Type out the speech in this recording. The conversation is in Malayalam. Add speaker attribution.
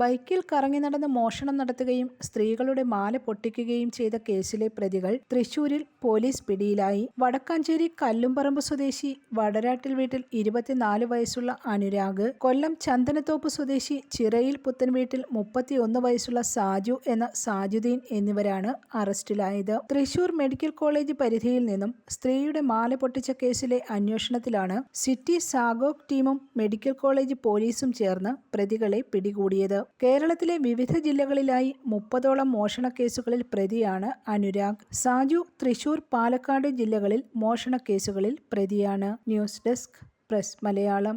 Speaker 1: ബൈക്കിൽ കറങ്ങി നടന്ന് മോഷണം നടത്തുകയും സ്ത്രീകളുടെ മാല പൊട്ടിക്കുകയും ചെയ്ത കേസിലെ പ്രതികൾ തൃശൂരിൽ പോലീസ് പിടിയിലായി. വടക്കാഞ്ചേരി കല്ലുംപറമ്പ് സ്വദേശി വടരാട്ടിൽ വീട്ടിൽ ഇരുപത്തിനാല് വയസ്സുള്ള അനുരാഗ് കൊല്ലം ചന്ദനത്തോപ്പ് സ്വദേശി ചിറയിൽ പുത്തൻ വീട്ടിൽ മുപ്പത്തിയൊന്ന് വയസ്സുള്ള സാജു എന്ന സാജുദ്ദീൻ എന്നിവരാണ് അറസ്റ്റിലായത്. തൃശൂർ മെഡിക്കൽ കോളേജ് പരിധിയിൽ നിന്നും സ്ത്രീയുടെ മാല പൊട്ടിച്ച കേസിലെ അന്വേഷണത്തിലാണ് സിറ്റി സാഗോക് ടീമും മെഡിക്കൽ കോളേജ് പോലീസും ചേർന്ന് പ്രതികളെ പിടികൂടിയത്. കേരളത്തിലെ വിവിധ ജില്ലകളിലായി മുപ്പതോളം മോഷണ കേസുകളിൽ പ്രതിയാണ് അനുരാഗ്. സാജു തൃശൂർ പാലക്കാട് ജില്ലകളിൽ മോഷണ കേസുകളിൽ പ്രതിയാണ്.
Speaker 2: News desk press Malayalam.